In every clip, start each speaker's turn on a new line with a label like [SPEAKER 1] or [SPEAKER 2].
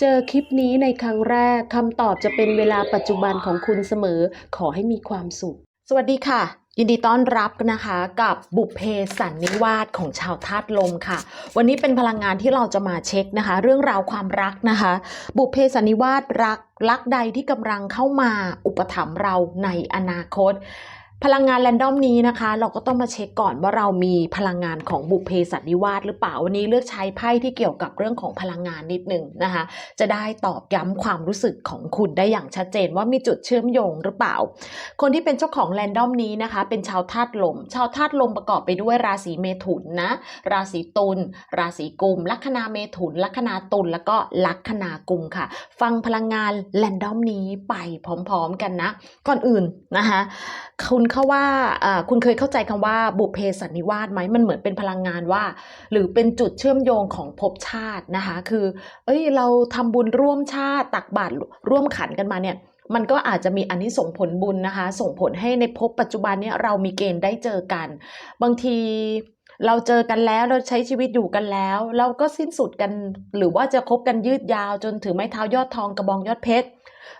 [SPEAKER 1] เจอคลิปนี้ในครั้งแรกคำตอบจะเป็นเวลาปัจจุบันของคุณเสมอ ขอให้มีความสุข สวัสดีค่ะ ยินดีต้อนรับนะคะกับบุพเพสันนิวาสของชาวธาตุลมค่ะ วันนี้เป็นพลังงานที่เราจะมาเช็คนะคะ เรื่องราวความรักนะคะ บุพเพสันนิวาสรักรักใดที่กำลังเข้ามาอุปถัมภ์เราในอนาคต พลังงานแรนดอมนี้นะคะ เราก็ต้องมาเช็คก่อนว่าเรามีพลังงานของบุพเพสันนิวาสหรือเปล่าวันนี้เลือกใช้ไพ่ที่เกี่ยวกับเรื่องของพลังงานนิดหนึ่งนะคะ จะได้ตอบย้ำความรู้สึกของคุณได้อย่างชัดเจนว่ามีจุดเชื่อมโยงหรือเปล่า คนที่เป็นเจ้าของแรนดอมนี้นะคะ เป็นชาวธาตุลม ชาวธาตุลมประกอบไปด้วยราศีเมถุนนะ ราศีตุลราศีกุมลัคนาเมถุนลัคนาตุลแล้วก็ลัคนากุมค่ะ ฟังพลังงานแรนดอมนี้ไปพร้อม ๆ กันนะ ก่อนอื่นนะคะคุณเข้าว่าคุณเคยเข้าใจคำว่าบุพเพสันนิวาสไหมมันเหมือนเป็นพลังงานว่า หรือเป็นจุดเชื่อมโยงของภพชาตินะคะ คือ เอ้ยเราทำบุญร่วมชาติตักบาตรร่วมขันกันมาเนี่ยมันก็อาจจะมีอันนี้ส่งผลบุญนะคะ ส่งผลให้ในภพปัจจุบันเนี่ยเรามีเกณฑ์ได้เจอกัน บางที เราเจอกันแล้วเราใช้ชีวิตอยู่กันแล้ว เราก็สิ้นสุดกัน หรือว่าจะคบกันยืดยาวจนถือไม้เท้ายอดทองกระบองยอดเพชร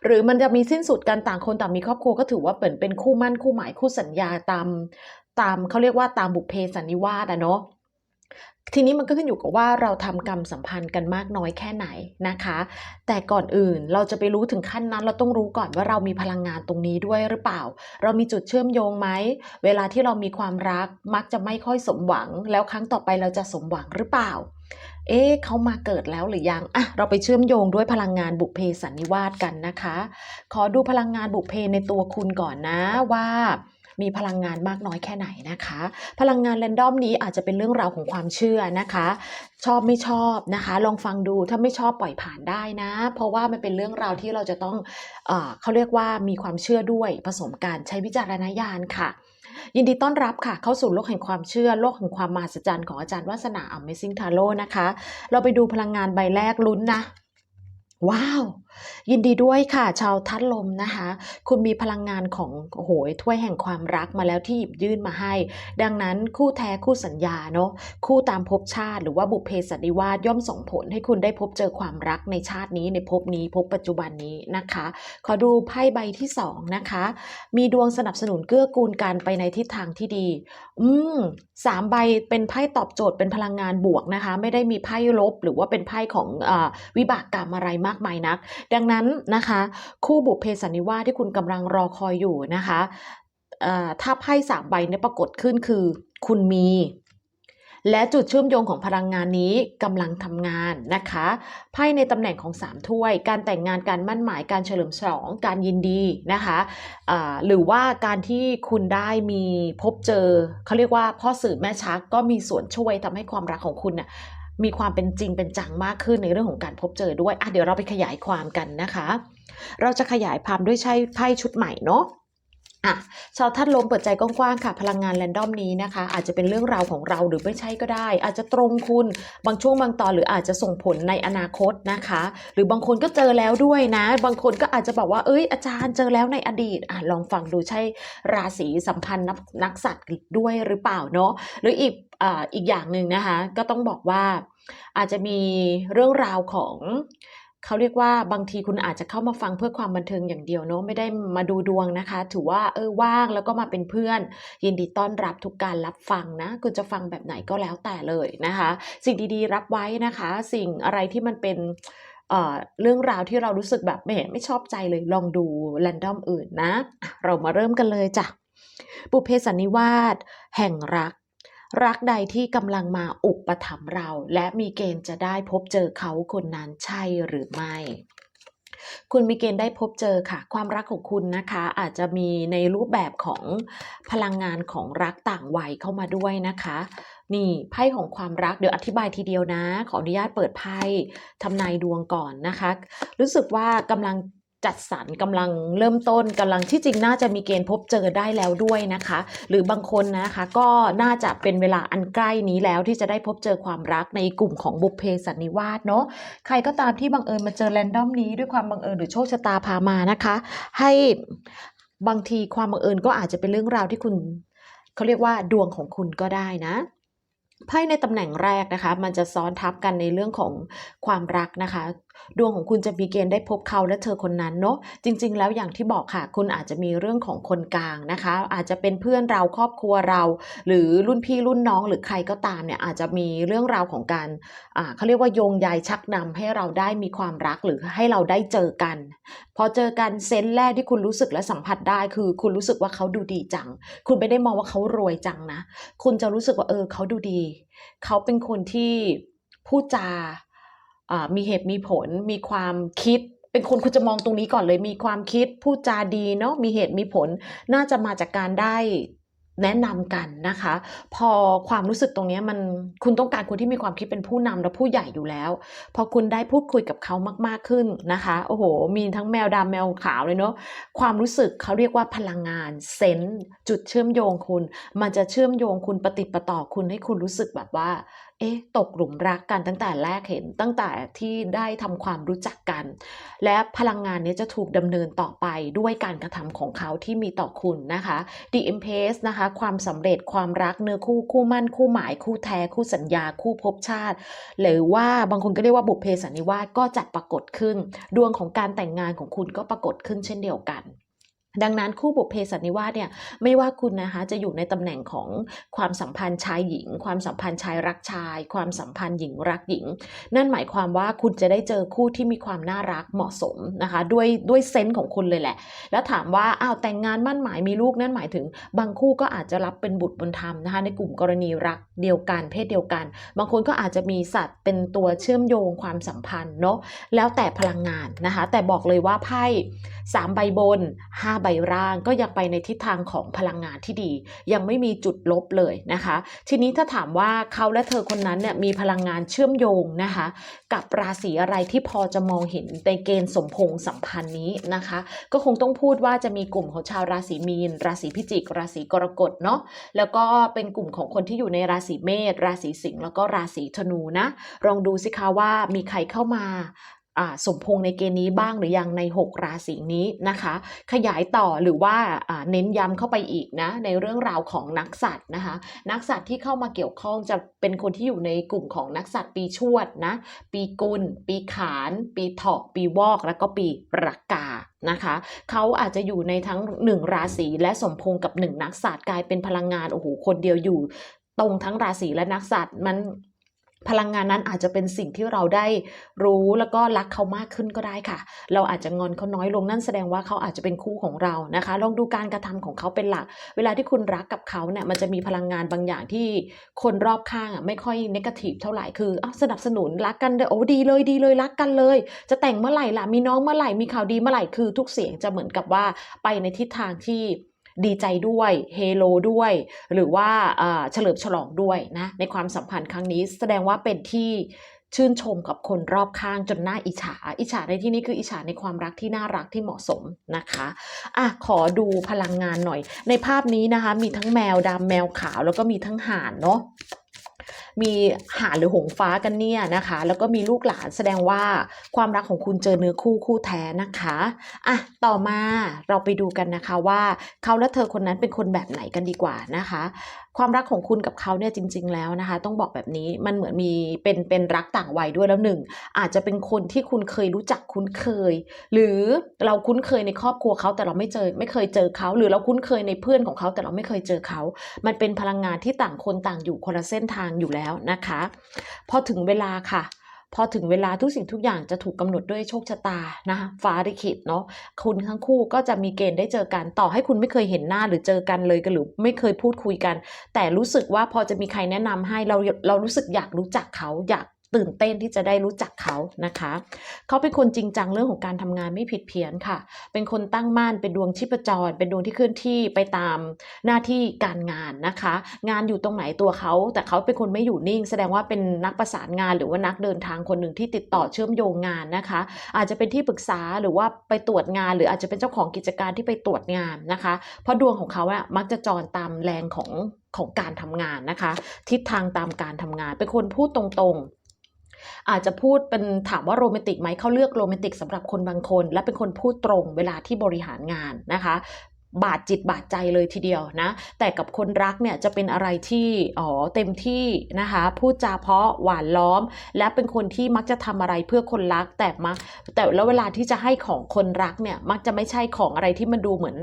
[SPEAKER 1] หรือมันจะมีสิ้นสุดกันต่างคนต่างมีครอบครัวก็ถือว่าเป็นเป็นคู่มั่นคู่หมายคู่สัญญาตามตามเขาเรียกว่าตามบุพเพสันนิวาสอะเนาะ ทีนี้มันก็ขึ้นอยู่กับว่าเราทำกรรมสัมพันธ์กันมากน้อยแค่ไหนนะคะ แต่ก่อนอื่นเราจะไปรู้ถึงขั้นนั้น เราต้องรู้ก่อนว่าเรามีพลังงานตรงนี้ด้วยหรือเปล่า เรามีจุดเชื่อมโยงไหมเวลาที่เรามีความรักมักจะไม่ค่อยสมหวัง แล้วครั้งต่อไปเราจะสมหวังหรือเปล่า เอ๊ะเขามาเกิดแล้วหรือยังอะเราไปเชื่อมโยงด้วยพลังงานบุพเพสันนิวาสกันนะคะ ขอดูพลังงานบุพเพในตัวคุณก่อนนะว่า มีพลังงานมากน้อยแค่ไหนนะคะ พลังงานแรนดอมนี้อาจจะเป็นเรื่องราวของความเชื่อนะคะ ชอบไม่ชอบนะคะ ลองฟังดูถ้าไม่ชอบปล่อยผ่านได้นะ เพราะว่ามันเป็นเรื่องราวที่เราจะต้องเอเขาเรียกว่ามีความเชื่อด้วยผสมกันใช้วิจารณญาณค่ะยินดีต้อนรับค่ะ เข้าสู่โลกแห่งความเชื่อ โลกแห่งความมหัศจรรย์ของอาจารย์วัสนา Amazing Tarot นะคะ เราไปดูพลังงานใบแรกลุ้นนะ ว้าว ยินดีด้วยค่ะ ชาวทัดลมนะคะ คุณมีพลังงานของโหยถ้วยแห่งความรักมาแล้วที่หยิบยื่นมาให้ ดังนั้นคู่แท้คู่สัญญาเนาะคู่ตามภพชาติ หรือว่าบุพเพสันนิวาสย่อมส่งผลให้คุณได้พบเจอความรักในชาตินี้ในภพนี้ภพปัจจุบันนี้นะคะ ขอดูไพ่ใบที่สองนะคะ มีดวงสนับสนุนเกื้อกูลกันไปในทิศทางที่ดี อืมสามใบเป็นไพ่ตอบโจทย์เป็นพลังงานบวกนะคะ ไม่ได้มีไพ่ลบ หรือว่าเป็นไพ่ของอาวิบากกรรมอะไรมากมายนักดังนั้นนะคะ คู่บุพเพสันนิวาสที่คุณกำลังรอคอยอยู่นะคะถ้าไพ่สามใบเนี่ยปรากฏขึ้นคือ คุณมี และจุดเชื่อมโยงของพลังงานนี้กำลังทำงานนะคะไพ่ในตำแหน่งของสามถ้วย การแต่งงานการมั่นหมายการเฉลิมฉลองการยินดีนะคะอ่าหรือว่าการที่คุณได้มีพบเจอเขาเรียกว่าพ่อสื่อแม่ชักก็มีส่วนช่วยทำให้ความรักของคุณน่ะ มีความเป็นจริงเป็นจังมากขึ้นในเรื่องของการพบเจอด้วยอะเดี๋ยวเราไปขยายความกันนะคะ เราจะขยายความด้วยใช้ไพ่ชุดใหม่เนาะ อะชาวท่านลมเปิดใจกว้างๆค่ะ พลังงานแรนดอมนี้นะคะ อาจจะเป็นเรื่องราวของเราหรือไม่ใช่ก็ได้ อาจจะตรงคุณบางช่วงบางตอนหรืออาจจะส่งผลในอนาคตนะคะ หรือบางคนก็เจอแล้วด้วยนะ บางคนก็อาจจะบอกว่าเอ้ยอาจารย์เจอแล้วในอดีตอะลองฟังดูใช่ราศีสัมพันธ์นักนักสัตว์ด้วยหรือเปล่าเนาะหรืออีกอ่าอีกอย่างหนึ่งนะคะ ก็ต้องบอกว่าอาจจะมีเรื่องราวของ เขาเรียกว่าบางทีคุณอาจจะเข้ามาฟังเพื่อความบันเทิงอย่างเดียวเนาะไม่ได้มาดูดวงนะคะ ถือว่าเออว่างแล้วก็มาเป็นเพื่อน ยินดีต้อนรับทุกการรับฟังนะคุณจะฟังแบบไหนก็แล้วแต่เลยนะคะ สิ่งดีๆ รับไว้นะคะ สิ่งอะไรที่มันเป็นเอ่อเรื่องราวที่เรารู้สึกแบบไม่ไม่ชอบใจเลยลองดูแรนดอมอื่นนะ เรามาเริ่มกันเลยจ้ะบุเพสันนิวาสแห่งรัก รักใดที่กำลังมาอุปถัมภ์เรา และมีเกณฑ์จะได้พบเจอเขาคนนั้นใช่หรือไม่คุณมีเกณฑ์ได้พบเจอค่ะ ความรักของคุณนะคะ อาจจะมีในรูปแบบของพลังงานของรักต่างวัยเข้ามาด้วยนะคะ นี่ไพ่ของความรักเดี๋ยวอธิบายทีเดียวนะ ขออนุญาตเปิดไพ่ทำนายดวงก่อนนะคะ รู้สึกว่ากำลัง จัดสรรกำลังเริ่มต้นกำลังที่จริงน่าจะมีเกณฑ์พบเจอได้แล้วด้วยนะคะ หรือบางคนนะคะก็น่าจะเป็นเวลาอันใกล้นี้แล้วที่จะได้พบเจอความรักในกลุ่มของบุพเพสันนิวาสเนาะใครก็ตามที่บังเอิญมาเจอแรนดอมนี้ด้วยความบังเอิญหรือโชคชะตาพามานะคะ ให้บางทีความบังเอิญก็อาจจะเป็นเรื่องราวที่คุณเขาเรียกว่าดวงของคุณก็ได้นะไพ่ในตำแหน่งแรกนะคะ มันจะซ้อนทับกันในเรื่องของความรักนะคะ ดวงของคุณจะมีเกณฑ์ได้พบเขาและเธอคนนั้นเนาะจริง ๆ แล้วอย่างที่บอกค่ะ คุณอาจจะมีเรื่องของคนกลางนะคะ อาจจะเป็นเพื่อนเราครอบครัวเรา หรือรุ่นพี่รุ่นน้องหรือใครก็ตามเนี่ยอาจจะมีเรื่องราวของการอ่าเขาเรียกว่าโยงใยชักนำให้เราได้มีความรักหรือให้เราได้เจอกัน พอเจอกันเซนแรกที่คุณรู้สึกและสัมผัสได้ คือคุณรู้สึกว่าเขาดูดีจัง คุณไม่ได้มองว่าเขารวยจังนะ คุณจะรู้สึกว่าเออเขาดูดี เขาเป็นคนที่พูดจา มีเหตุมีผล มีความคิด เป็นคนคุณจะมองตรงนี้ก่อนเลย มีความคิดพูดจาดีเนาะมีเหตุมีผล น่าจะมาจากการได้แนะนำกันนะคะ พอความรู้สึกตรงนี้มันคุณต้องการคนที่มีความคิดเป็นผู้นำและผู้ใหญ่อยู่แล้ว พอคุณได้พูดคุยกับเขามากๆขึ้นนะคะโอ้โห มีทั้งแมวดำแมวขาวเลยเนาะความรู้สึกเขาเรียกว่าพลังงานเซนจุดเชื่อมโยงคุณ มันจะเชื่อมโยงคุณปฏิปต่อคุณให้คุณรู้สึกแบบว่า เอ๊ะตกหลุมรักกันตั้งแต่แรกเห็นตั้งแต่ที่ได้ทำความรู้จักกัน และพลังงานนี้จะถูกดำเนินต่อไปด้วยการกระทำของเขาที่มีต่อคุณนะคะ The Empress นะคะความสำเร็จความรักเนื้อคู่คู่มั่นคู่หมายคู่แท้คู่สัญญาคู่ภพชาติ หรือว่าบางคนก็เรียกว่าบุพเพสันนิวาสก็จะปรากฏขึ้น ดวงของการแต่งงานของคุณก็ปรากฏขึ้นเช่นเดียวกัน ดังนั้นคู่บุพเพสันนิวาสเนี่ยไม่ว่าคุณนะคะจะอยู่ในตำแหน่งของความสัมพันธ์ชายหญิง ความสัมพันธ์ชายรักชาย ความสัมพันธ์หญิงรักหญิง นั่นหมายความว่าคุณจะได้เจอคู่ที่มีความน่ารักเหมาะสมนะคะด้วยด้วยเซนส์ของคุณเลยแหละ แล้วถามว่าอ้าวแต่งงานมั่นหมายมีลูกนั่นหมายถึง บางคู่ก็อาจจะรับเป็นบุตรบุญธรรมนะคะในกลุ่มกรณีรักเดียวกันเพศเดียวกัน บางคนก็อาจจะมีสัตว์เป็นตัวเชื่อมโยงความสัมพันธ์เนาะแล้วแต่พลังงานนะคะแต่บอกเลยว่าไพ่สามใบบนห้าใบร่างก็ยังไปในทิศทางของพลังงานที่ดี ยังไม่มีจุดลบเลยนะคะ ทีนี้ถ้าถามว่าเขาและเธอคนนั้นเนี่ยมีพลังงานเชื่อมโยงนะคะ กับราศีอะไรที่พอจะมองเห็นในเกณฑ์สมพงษ์สัมพันธ์นี้นะคะ ก็คงต้องพูดว่าจะมีกลุ่มของชาวราศีมีน ราศีพิจิก ราศีกรกฎเนาะแล้วก็เป็นกลุ่มของคนที่อยู่ในราศีเมษราศีสิงห์แล้วก็ราศีธนูนะลองดูสิคะว่ามีใครเข้ามา สมพงษ์ในเกณฑ์นี้บ้างหรือยังใน 6 ราศีนี้นะคะ ขยายต่อหรือว่าอ่าเน้นย้ำเข้าไปอีกนะในเรื่องราวของนักสัตว์นะคะ นักสัตว์ที่เข้ามาเกี่ยวข้องจะเป็นคนที่อยู่ในกลุ่มของนักสัตว์ปีชวดนะปีกุล ปีขาน ปีเถาะปีวอก แล้วก็ปีรากานะคะเขาอาจจะอยู่ในทั้งหนึ่งราศีและสมพงษ์กับหนึ่งนักสัตว์กลายเป็นพลังงานโอ้โหคนเดียวอยู่ตรงทั้งราศีและนักสัตว์มัน พลังงานนั้นอาจจะเป็นสิ่งที่เราได้รู้แล้วก็รักเขามากขึ้นก็ได้ค่ะ เราอาจจะงอนเขาน้อยลงนั่นแสดงว่าเขาอาจจะเป็นคู่ของเรานะคะ ลองดูการกระทำของเขาเป็นหลัก เวลาที่คุณรักกับเขาเนี่ยมันจะมีพลังงานบางอย่างที่คนรอบข้างอะไม่ค่อยนกาทีฟเท่าไหร่คืออ้าวสนับสนุนรักกันเลยโอ้ดีเลยดีเลยรักกันเลย จะแต่งเมื่อไหร่ล่ะมีน้องเมื่อไหร่มีข่าวดีเมื่อไหร่คือทุกเสียงจะเหมือนกับว่าไปในทิศทางที่ ดีใจด้วยเฮโลด้วย หรือว่าเฉลิมฉลองด้วยนะในความสัมพันธ์ครั้งนี้แสดงว่าเป็นที่ชื่นชมกับคนรอบข้างจนหน้าอิจฉา อิจฉาในที่นี้คืออิจฉาในความรักที่น่ารักที่เหมาะสมนะคะอะขอดูพลังงานหน่อย ในภาพนี้นะคะ มีทั้งแมวดำแมวขาวแล้วก็มีทั้งห่านเนาะ มีห่านหรือหงฟ้ากันเนี่ยนะคะ แล้วก็มีลูกหลานแสดงว่าความรักของคุณเจอเนื้อคู่คู่แท้นะคะอะต่อมาเราไปดูกันนะคะว่าเขาและเธอคนนั้นเป็นคนแบบไหนกันดีกว่านะคะ ความรักของคุณกับเขาเนี่ยจริง ๆ แล้วนะคะ ต้องบอกแบบนี้มันเหมือนมีเป็นเป็นรักต่างวัยด้วยแล้วหนึ่งอาจจะเป็นคนที่คุณเคยรู้จักคุ้นเคย หรือเราคุ้นเคยในครอบครัวเขาแต่เราไม่เจอไม่เคยเจอเขา หรือเราคุ้นเคยในเพื่อนของเขาแต่เราไม่เคยเจอเขา มันเป็นพลังงานที่ต่างคนต่างอยู่คนละเส้นทางอยู่แล้วนะคะ พอถึงเวลาค่ะ พอถึงเวลาทุกสิ่งทุกอย่างจะถูกกำหนดด้วยโชคชะตานะคะฟ้าลิขิตเนาะคุณทั้งคู่ก็จะมีเกณฑ์ได้เจอกันต่อให้คุณไม่เคยเห็นหน้าหรือเจอกันเลยกันหรือไม่เคยพูดคุยกัน แต่รู้สึกว่าพอจะมีใครแนะนำให้เราเรารู้สึกอยากรู้จักเขาอยาก ตื่นเต้นที่จะได้รู้จักเขานะคะ เขาเป็นคนจริงจังเรื่องของการทำงานไม่ผิดเพี้ยนค่ะ เป็นคนตั้งมั่นเป็นดวงชีพจร เป็นดวงที่เคลื่อนที่ไปตามหน้าที่การงานนะคะ งานอยู่ตรงไหนตัวเขา แต่เขาเป็นคนไม่อยู่นิ่ง แสดงว่าเป็นนักประสานงานหรือว่านักเดินทางคนหนึ่งที่ติดต่อเชื่อมโยงงานนะคะ อาจจะเป็นที่ปรึกษาหรือว่าไปตรวจงาน หรืออาจจะเป็นเจ้าของกิจการที่ไปตรวจงานนะคะ เพราะดวงของเขาอะมักจะจรตามแรงของของการทำงานนะคะ ทิศทางตามการทำงาน เป็นคนพูดตรงๆ อาจจะพูดเป็นถามว่าโรแมนติกไหมเขาเลือกโรแมนติกสำหรับคนบางคน และเป็นคนพูดตรงเวลาที่บริหารงานนะคะ บาดจิตบาดใจเลยทีเดียวนะ แต่กับคนรักเนี่ยจะเป็นอะไรที่อ๋อเต็มที่นะคะพูดจาเพาะหวานล้อม และเป็นคนที่มักจะทำอะไรเพื่อคนรักแต่มาแต่แล้วเวลาที่จะให้ของคนรักเนี่ยมักจะไม่ใช่ของอะไรที่มันดูเหมือน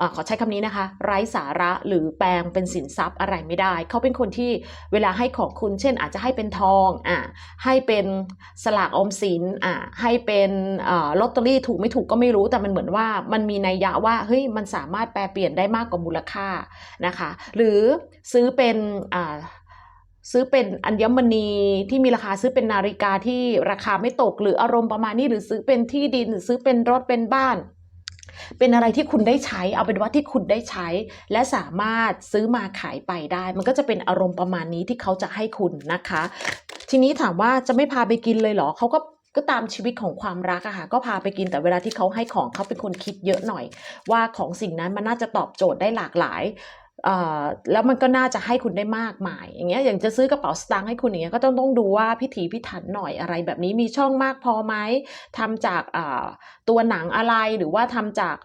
[SPEAKER 1] อขอใช้คำนี้นะคะ ไร้สาระหรือแปลงเป็นสินทรัพย์อะไรไม่ได้ เขาเป็นคนที่เวลาให้ของคุณ เช่น อาจจะให้เป็นทองอ่าให้เป็นสลากออมสินอ่าให้เป็นอลอตเตอรี่ถูกไม่ถูกก็ไม่รู้แต่มันเหมือนว่ามันมีนัยยะว่าเฮ้ยมันสาามารถแปลเปลี่ยนได้มากกว่ามูลค่านะคะ หรือซื้อเป็นซื้อเป็นอัญมณีที่มีราคาซื้อเป็นนาฬิกาที่ราคาไม่ตกหรืออารมณ์ประมาณนี้หรือซื้อเป็นที่ดินหรือซื้อเป็นรถเป็นบ้าน เป็นอะไรที่คุณได้ใช้เอาเป็นว่าที่คุณได้ใช้ และสามารถซื้อมาขายไปได้ มันก็จะเป็นอารมณ์ประมาณนี้ที่เขาจะให้คุณนะคะ ทีนี้ถามว่าจะไม่พาไปกินเลยเหรอเขาก็ ก็ตามชีวิตของความรักอะค่ะก็พาไปกินแต่เวลาที่เขาให้ของเขาเป็นคนคิดเยอะหน่อย ว่าของสิ่งนั้นมันน่าจะตอบโจทย์ได้หลากหลายแล้วมันก็น่าจะให้คุณได้มากมาย อย่างเงี้ยอย่างจะซื้อกระเป๋าสตางค์ให้คุณอย่างเงี้ยก็ต้องต้องดูว่าพิถีพิถันหน่อยอะไรแบบนี้มีช่องมากพอไหมทำจากตัวหนังอะไรหรือว่าทำจาก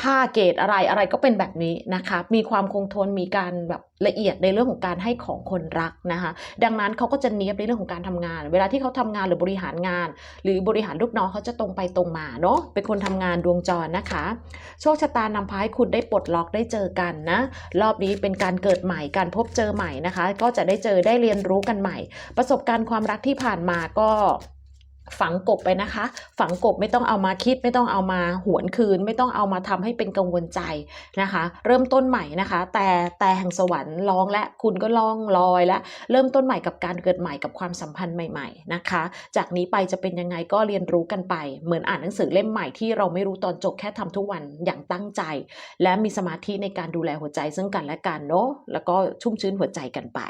[SPEAKER 1] ผ้าเกรดอะไรอะไรก็เป็นแบบนี้นะคะ มีความคงทนมีการแบบละเอียดในเรื่องของการให้ของคนรักนะคะ ดังนั้นเขาก็จะเนี้ยบในเรื่องของการทำงาน เวลาที่เขาทำงานหรือบริหารงาน หรือบริหารลูกน้องเขาจะตรงไปตรงมาเนาะเป็นคนทำงานดวงจรนะคะ โชคชะตานำพาให้คุณได้ปลดล็อกได้เจอกันนะ รอบนี้เป็นการเกิดใหม่การพบเจอใหม่นะคะ ก็จะได้เจอได้เรียนรู้กันใหม่ ประสบการณ์ความรักที่ผ่านมาก็ ฝังกบไปนะคะ ฝังกบไม่ต้องเอามาคิด ไม่ต้องเอามาหวนคืน ไม่ต้องเอามาทำให้เป็นกังวลใจนะคะ เริ่มต้นใหม่นะคะ แต่แต่แห่งสวรรค์ร้องและคุณก็ล่องลอยและเริ่มต้นใหม่กับการเกิดใหม่กับความสัมพันธ์ใหม่ๆนะคะ จากนี้ไปจะเป็นยังไงก็เรียนรู้กันไป เหมือนอ่านหนังสือเล่มใหม่ที่เราไม่รู้ตอนจบแค่ทำทุกวันอย่างตั้งใจ และมีสมาธิในการดูแลหัวใจซึ่งกันและกันเนาะแล้วก็ชุ่มชื้นหัวใจกันไป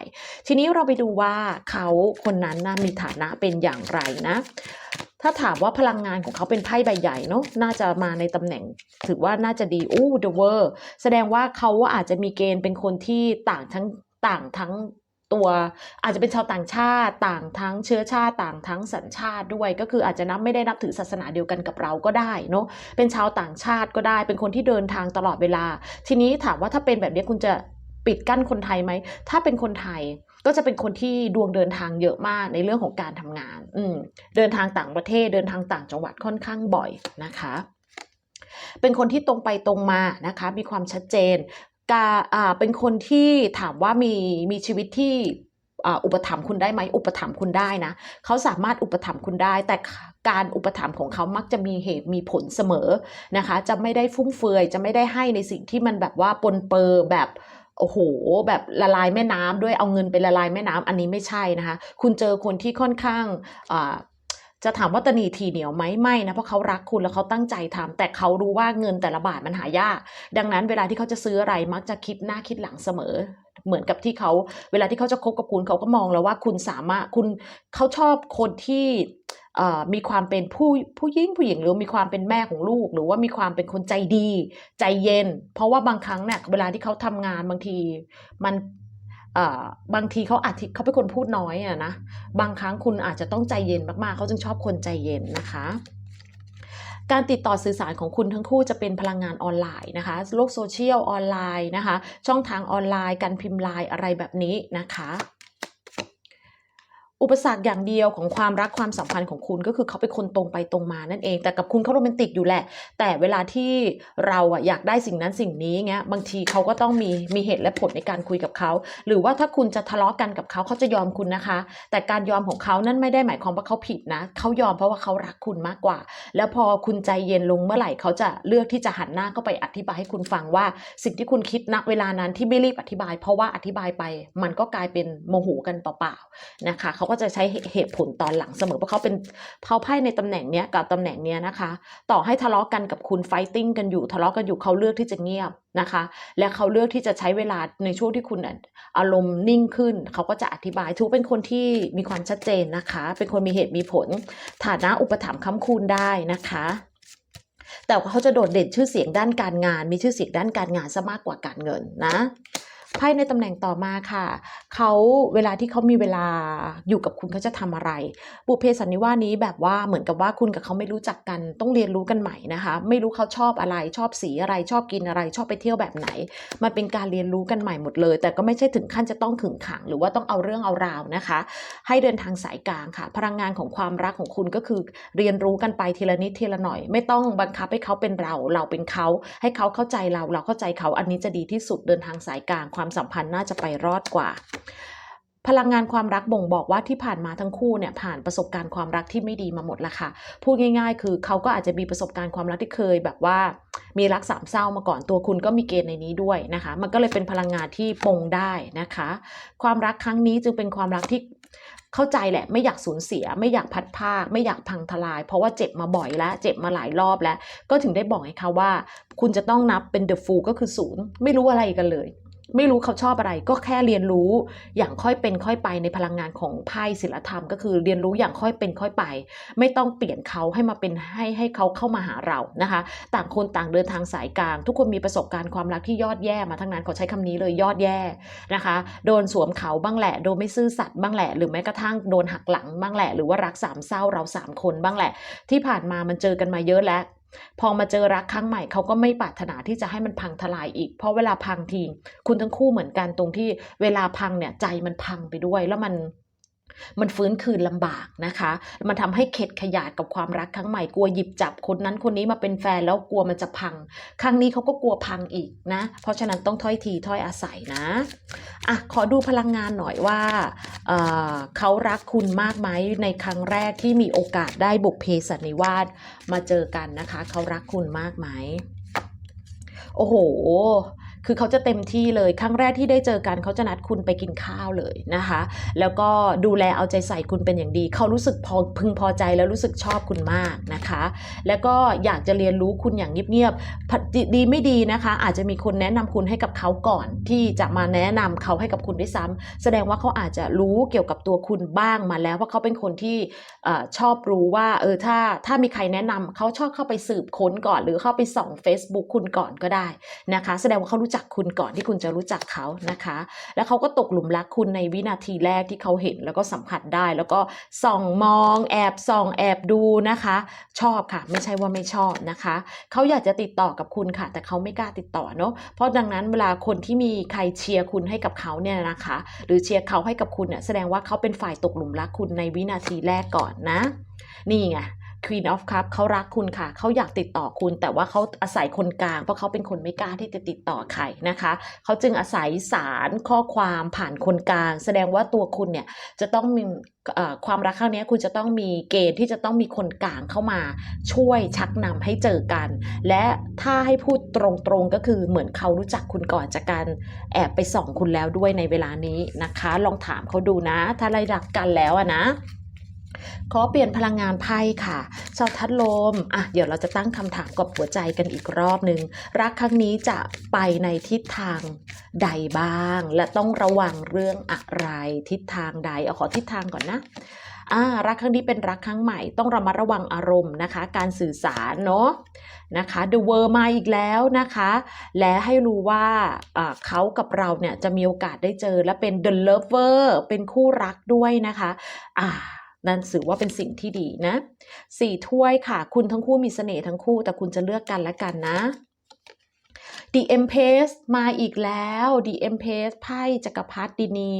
[SPEAKER 1] ทีนี้เราไปดูว่าเขาคนนั้นนะมีฐานะเป็นอย่างไรนะถ้าถามว่าพลังงานของเขาเป็นไพ่ใบใหญ่เนาะน่าจะมาในตำแหน่ง ถือว่าน่าจะดีอู้ the world แสดงว่าเขาอาจจะมีเกณฑ์เป็นคนที่ต่างทั้งต่างทั้งตัวอาจจะเป็นชาวต่างชาติต่างทั้งเชื้อชาติต่างทั้งสัญชาติด้วย ก็คืออาจจะนับไม่ได้นับถือศาสนาเดียวกันกับเราก็ได้เนาะเป็นชาวต่างชาติก็ได้ เป็นคนที่เดินทางตลอดเวลา ทีนี้ถามว่าถ้าเป็นแบบนี้คุณจะปิดกั้นคนไทยไหมถ้าเป็นคนไทย ก็จะเป็นคนที่ดวงเดินทางเยอะมากในเรื่องของการทำงาน อืมเดินทางต่างประเทศเดินทางต่างจังหวัดค่อนข้างบ่อยนะคะ เป็นคนที่ตรงไปตรงมานะคะ มีความชัดเจนกาอ่าเป็นคนที่ถามว่ามีมีชีวิตที่อ่าอุปถัมภ์คุณได้ไหมอุปถัมภ์คุณได้นะเขาสามารถอุปถัมภ์คุณได้ แต่การอุปถัมภ์ของเขามักจะมีเหตุมีผลเสมอนะคะ จะไม่ได้ฟุ่มเฟือย จะไม่ได้ให้ในสิ่งที่มันแบบว่าปนเปื้อแบบ โอ้โห แบบละลายแม่น้ำด้วยเอาเงินไปละลายแม่น้ำอันนี้ไม่ใช่นะคะ คุณเจอคนที่ค่อนข้างอ่า จะถามว่าตนีทีเหนียวไหมไม่นะเพราะเขารักคุณแล้วเขาตั้งใจทำแต่เขารู้ว่าเงินแต่ละบาทมันหายาก ดังนั้นเวลาที่เขาจะซื้ออะไรมักจะคิดหน้าคิดหลังเสมอ เหมือนกับที่เขา เวลาที่เขาจะคบกับคุณเขาก็มองแล้วว่าคุณสามารถคุณเขาชอบคนที่มีความเป็นผู้ผู้หญิงผู้หญิงหรือมีความเป็นแม่ของลูก หรือว่ามีความเป็นคนใจดี ใจเย็น เพราะว่าบางครั้งเนี่ยเวลาที่เขาทำงานบางที มัน บางทีเขาอาจจะเขาเป็นคนพูดน้อยอะนะ บางครั้งคุณอาจจะต้องใจเย็นมากๆ เขาจึงชอบคนใจเย็นนะคะ การติดต่อสื่อสารของคุณทั้งคู่จะเป็นพลังงานออนไลน์นะคะ โลกโซเชียลออนไลน์นะคะ ช่องทางออนไลน์ การพิมพ์ไลน์อะไรแบบนี้นะคะ อุปสรรคอย่างเดียวของความรักความสัมพันธ์ของคุณก็คือเขาเป็นคนตรงไปตรงมานั่นเอง แต่กับคุณเขาโรแมนติกอยู่แหละ แต่เวลาที่เราอะอยากได้สิ่งนั้นสิ่งนี้เงี้ยบางทีเขาก็ต้องมีมีเหตุและผลในการคุยกับเขา หรือว่าถ้าคุณจะทะเลาะกันกับเขาเขาจะยอมคุณนะคะ แต่การยอมของเขานั่นไม่ได้หมายความว่าเขาผิดนะเขายอมเพราะว่าเขารักคุณมากกว่า แล้วพอคุณใจเย็นลงเมื่อไหร่เขาจะเลือกที่จะหันหน้าเข้าไปอธิบายให้คุณฟังว่า สิ่งที่คุณคิดณเวลานั้นที่ไม่รีบอธิบาย เพราะว่าอธิบายไปมันก็กลายเป็นโมโหกันเปล่าๆนะคะเขาก็จะใช้เหตุผลตอนหลังเสมอเพราะเขาเป็นเขาไพ่ในตำแหน่งเนี้ยกับตำแหน่งเนี้ยนะคะ ต่อให้ทะเลาะกันกับคุณไฟติ้งกันอยู่ทะเลาะกันอยู่เขาเลือกที่จะเงียบนะคะ และเขาเลือกที่จะใช้เวลาในช่วงที่คุณอารมณ์นิ่งขึ้น เขาก็จะอธิบายถือเป็นคนที่มีความชัดเจนนะคะ เป็นคนมีเหตุมีผล ฐานะอุปถัมภ์ค้ำคูณได้นะคะแต่เขาจะโดดเด่นชื่อเสียงด้านการงาน มีชื่อเสียงด้านการงานซะมากกว่าการเงินนะ ไพ่ในตำแหน่งต่อมาค่ะ เขาเวลาที่เขามีเวลาอยู่กับคุณเขาจะทำอะไร บุพเพสันนิวานี้แบบว่าเหมือนกับว่าคุณกับเขาไม่รู้จักกัน ต้องเรียนรู้กันใหม่นะคะ ไม่รู้เขาชอบอะไร ชอบสีอะไร ชอบกินอะไร ชอบไปเที่ยวแบบไหน มันเป็นการเรียนรู้กันใหม่หมดเลย แต่ก็ไม่ใช่ถึงขั้นจะต้องขึงขัง หรือว่าต้องเอาเรื่องเอาราวนะคะ ให้เดินทางสายกลางค่ะ พลังงานของความรักของคุณก็คือเรียนรู้กันไปทีละนิดทีละหน่อย ไม่ต้องบังคับให้เขาเป็นเรา เราเป็นเขา ให้เขาเข้าใจเรา เราเข้าใจเขา อันนี้จะดีที่สุด เดินทางสายกลางความความสัมพันธ์น่าจะไปรอดกว่า พลังงานความรักบ่งบอกว่าที่ผ่านมาทั้งคู่เนี่ยผ่านประสบการณ์ความรักที่ไม่ดีมาหมดละค่ะ พูดง่าย ๆ คือเขาก็อาจจะมีประสบการณ์ความรักที่เคยแบบว่ามีรักสามเศร้ามาก่อนตัวคุณก็มีเกณฑ์ในนี้ด้วยนะคะ มันก็เลยเป็นพลังงานที่ปงได้นะคะ ความรักครั้งนี้จึงเป็นความรักที่เข้าใจแหละ ไม่อยากสูญเสีย ไม่อยากพัดภาค ไม่อยากพังทลาย เพราะว่าเจ็บมาบ่อยแล้วเจ็บมาหลายรอบแล้ว ก็ถึงได้บอกให้เขาว่า คุณจะต้องนับเป็น the full ก็คือศูนย์ไม่รู้อะไรกันเลย ไม่รู้เขาชอบอะไรก็แค่เรียนรู้อย่างค่อยเป็นค่อยไปในพลังงานของไพ่ศิลธรรม ก็คือเรียนรู้อย่างค่อยเป็นค่อยไป ไม่ต้องเปลี่ยนเขาให้มาเป็นให้ให้เขาเข้ามาหาเรานะคะ ต่างคนต่างเดินทางสายกลาง ทุกคนมีประสบการณ์ความรักที่ยอดแย่มาทั้งนั้นขอใช้คำนี้เลยยอดแย่นะคะ โดนสวมเขาบ้างแหละโดนไม่ซื่อสัตย์บ้างแหละ หรือแม้กระทั่งโดนหักหลังบ้างแหละ หรือว่ารักสามเศร้าเราสามคนบ้างแหละ ที่ผ่านมามันเจอกันมาเยอะแล้ว พอมาเจอรักครั้งใหม่เขาก็ไม่ปรารถนาที่จะให้มันพังทลายอีก เพราะเวลาพังทีคุณทั้งคู่เหมือนกันตรงที่เวลาพังเนี่ยใจมันพังไปด้วยแล้วมัน มันฟื้นคืนลำบากนะคะ มันทำให้เข็ดขยาดกับความรักครั้งใหม่กลัวหยิบจับคนนั้นคนนี้มาเป็นแฟนแล้วกลัวมันจะพัง ครั้งนี้เขาก็กลัวพังอีกนะ เพราะฉะนั้นต้องถ้อยทีถ้อยอาศัยนะอะขอดูพลังงานหน่อยว่าเเขารักคุณมากไหมในครั้งแรกที่มีโอกาสได้บุกเพสันนิวาสมาเจอกันนะคะ เขารักคุณมากไหมโอ้โห คือเขาจะเต็มที่เลย ครั้งแรกที่ได้เจอกันเขาจะนัดคุณไปกินข้าวเลยนะคะ แล้วก็ดูแลเอาใจใส่คุณเป็นอย่างดี เขารู้สึกพอพึงพอใจแล้วรู้สึกชอบคุณมากนะคะ แล้วก็อยากจะเรียนรู้คุณอย่างเงียบๆ ดีไม่ดีนะคะ อาจจะมีคนแนะนำคุณให้กับเขาก่อน ที่จะมาแนะนำเขาให้กับคุณด้วยซ้ำแสดงว่าเขาอาจจะรู้เกี่ยวกับตัวคุณบ้างมาแล้วว่าเขาเป็นคนที่อชอบรู้ว่าเออถ้าถ้ามีใครแนะนำเขาชอบเข้าไปสืบค้นก่อน หรือเข้าไปส่อง Facebook คุณก่อนก็ได้นะคะ แสดงว่าเขารู้จักคุณก่อนที่คุณจะรู้จักเขานะคะ แล้วเขาก็ตกหลุมรักคุณในวินาทีแรกที่เขาเห็นแล้วก็สัมผัสได้ แล้วก็ส่องมอง แอบส่องแอบดูนะคะ ชอบค่ะ ไม่ใช่ว่าไม่ชอบนะคะเขาอยากจะติดต่อกับคุณค่ะ แต่เขาไม่กล้าติดต่อเนาะเพราะดังนั้นเวลาคนที่มีใครเชียร์คุณให้กับเขาเนี่ยนะคะ หรือเชียร์เขาให้กับคุณเนี่ยแสดงว่าเขาเป็นฝ่ายตกหลุมรักคุณในวินาทีแรกก่อนนะ นี่ไง Queen of Cup เขารักคุณค่ะ เขาอยากติดต่อคุณ แต่ว่าเขาอาศัยคนกลาง เพราะเขาเป็นคนไม่กล้าที่จะติดต่อใครนะคะ เขาจึงอาศัยสารข้อความผ่านคนกลาง แสดงว่าตัวคุณเนี่ยจะต้องมีความรักครั้งนี้คุณจะต้องมีเกณฑ์ที่จะต้องมีคนกลางเข้ามาช่วยชักนำให้เจอกัน และถ้าให้พูดตรงๆก็คือเหมือนเขารู้จักคุณก่อนจากการแอบไปส่องคุณแล้วด้วยในเวลานี้นะคะ ลองถามเขาดูนะ ถ้าได้รักกันแล้วอะนะ ขอเปลี่ยนพลังงานไพ่ค่ะชาวทัดลมอะเดี๋ยวเราจะตั้งคำถามกับหัวใจกันอีกรอบหนึ่งรักครั้งนี้จะไปในทิศทางใดบ้าง และต้องระวังเรื่องอะไรทิศทางใดเอาขอทิศทางก่อนนะอ่ารักครั้งนี้เป็นรักครั้งใหม่ต้องระมัดระวังอารมณ์นะคะ การสื่อสารเนาะนะคะ The World มาอีกแล้วนะคะ และให้รู้ว่าอ่าเขากับเราเนี่ยจะมีโอกาสได้เจอและเป็น The Lover เป็นคู่รักด้วยนะคะอ่า นั่นถือว่าเป็นสิ่งที่ดีนะสี่ถ้วยค่ะ คุณทั้งคู่มีเสน่ห์ทั้งคู่แต่คุณจะเลือกกันและกันนะ The Empress มาอีกแล้ว The Empress ไพ่จักรพรรดินี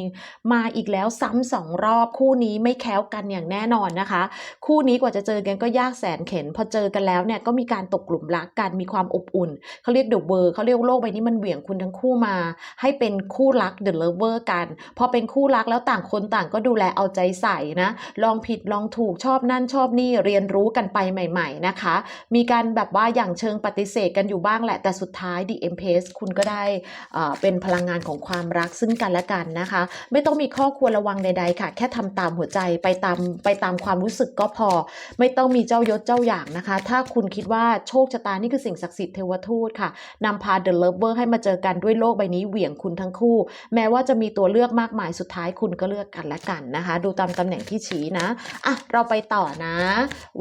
[SPEAKER 1] มาอีกแล้วซ้ำสองรอบคู่นี้ไม่แค้วกันอย่างแน่นอนนะคะ คู่นี้กว่าจะเจอกันก็ยากแสนเข็น พอเจอกันแล้วเนี่ยก็มีการตกหลุมรักกันมีความอบอุ่นเขาเรียก The World เขาเรียกโลกใบนี้มันเหวี่ยงคุณทั้งคู่มา ให้เป็นคู่รัก The Lover กัน พอเป็นคู่รักแล้วต่างคนต่างก็ดูแลเอาใจใส่นะ ลองผิดลองถูกชอบนั่นชอบนี่เรียนรู้กันไปใหม่ ๆนะคะ มีการแบบว่าอย่างเชิงปฏิเสธกันอยู่บ้างแหละแต่สุดท้าย The Empress คุณก็ได้เป็นพลังงานของความรักซึ่งกันและกันนะคะ ไม่ต้องมีข้อควรระวังใดๆค่ะ แค่ทำตามหัวใจไปตามไปตามความรู้สึกก็พอ ไม่ต้องมีเจ้ายศเจ้าอย่างนะคะ ถ้าคุณคิดว่าโชคชะตานี่คือสิ่งศักดิ์สิทธิ์เทวทูตค่ะนำพา The Lover ให้มาเจอกันด้วยโลกใบนี้เหวี่ยงคุณทั้งคู่ แม้ว่าจะมีตัวเลือกมากมายสุดท้ายคุณก็เลือกกันและกันนะคะ ดูตามตำแหน่งที่ชี้นะอะเราไปต่อนะ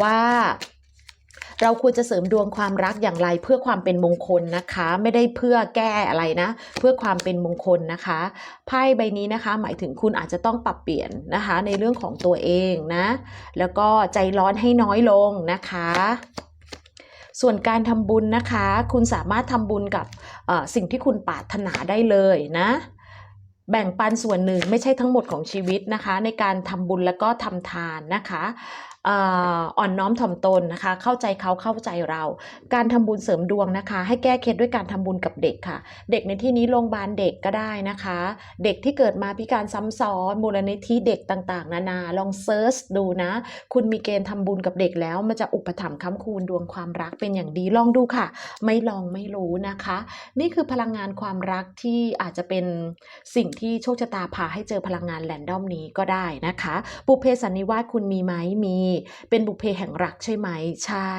[SPEAKER 1] ว่า เราควรจะเสริมดวงความรักอย่างไรเพื่อความเป็นมงคลนะคะ ไม่ได้เพื่อแก้อะไรนะ เพื่อความเป็นมงคลนะคะไพ่ใบนี้นะคะ หมายถึงคุณอาจจะต้องปรับเปลี่ยนนะคะ ในเรื่องของตัวเองนะ แล้วก็ใจร้อนให้น้อยลงนะคะส่วนการทำบุญนะคะ คุณสามารถทำบุญกับสิ่งที่คุณปรารถนาได้เลยนะ แบ่งปันส่วนหนึ่งไม่ใช่ทั้งหมดของชีวิตนะคะ ในการทำบุญแล้วก็ทำทานนะคะอ่ออนน้อมถ่อมตนนะคะ เข้าใจเขาเข้าใจเรา การทำบุญเสริมดวงนะคะ ให้แก้เคล็ดด้วยการทำบุญกับเด็กค่ะ เด็กในที่นี้โรงพยาบาลเด็กก็ได้นะคะ เด็กที่เกิดมาพิการซ้ำซ้อนมูลนิธิเด็กต่างๆ นานาลองเซิร์ชดูนะ คุณมีเกณฑ์ทำบุญกับเด็กแล้ว มันจะอุปถัมภ์ค้ำคูณดวงความรักเป็นอย่างดีลองดูค่ะ ไม่ลองไม่รู้นะคะ นี่คือพลังงานความรักที่อาจจะเป็นสิ่งที่โชคชะตาพาให้เจอพลังงานแรนดอมนี้ก็ได้นะคะ บุพเพสันนิวาสคุณมีไหมมีเป็นบุพเพแห่งรักใช่ไหมใช่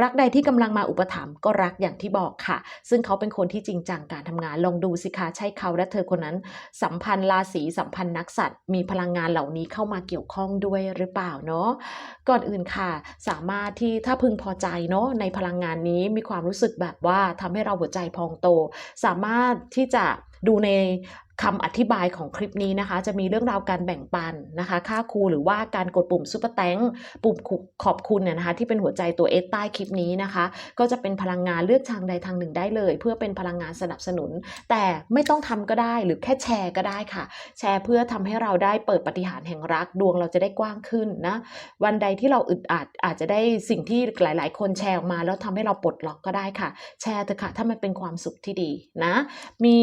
[SPEAKER 1] รักใดที่กำลังมาอุปถัมภ์ก็รักอย่างที่บอกค่ะ ซึ่งเขาเป็นคนที่จริงจังการทำงานลองดูสิคะใช่เขาและเธอคนนั้น สัมพันธ์ราศีสัมพันธ์นักสัตว์ มีพลังงานเหล่านี้เข้ามาเกี่ยวข้องด้วยหรือเปล่าเนาะก่อนอื่นค่ะ สามารถที่ถ้าพึงพอใจเนาะในพลังงานนี้มีความรู้สึกแบบว่าทำให้เราหัวใจพองโต สามารถที่จะ ดูในคำอธิบายของคลิปนี้นะคะ จะมีเรื่องราวการแบ่งปันนะคะ ค่าครูหรือว่าการกดปุ่มซุปเปอร์แตงปุ่มขอบคุณเนี่ยนะคะ ที่เป็นหัวใจตัวเอสใต้คลิปนี้นะคะ ก็จะเป็นพลังงานเลือกทางใดทางหนึ่งได้เลย เพื่อเป็นพลังงานสนับสนุน แต่ไม่ต้องทำก็ได้หรือแค่แชร์ก็ได้ค่ะ แชร์เพื่อทำให้เราได้เปิดปฏิหารแห่งรักดวงเราจะได้กว้างขึ้นนะวันใดที่เราอึดอัดอาจจะได้สิ่งที่หลาย ๆ คนแชร์ออกมา แล้วทำให้เราปลดล็อกก็ได้ค่ะ แชร์เถอะค่ะถ้ามันเป็นความสุขที่ดีนะ มี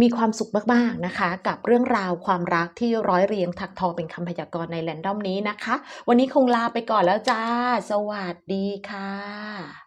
[SPEAKER 1] มีความสุขมากๆนะคะ กับเรื่องราวความรักที่ร้อยเรียงถักทอเป็นคำพยากรณ์ในแรนดอมนี้นะคะ วันนี้คงลาไปก่อนแล้วจ้า สวัสดีค่ะ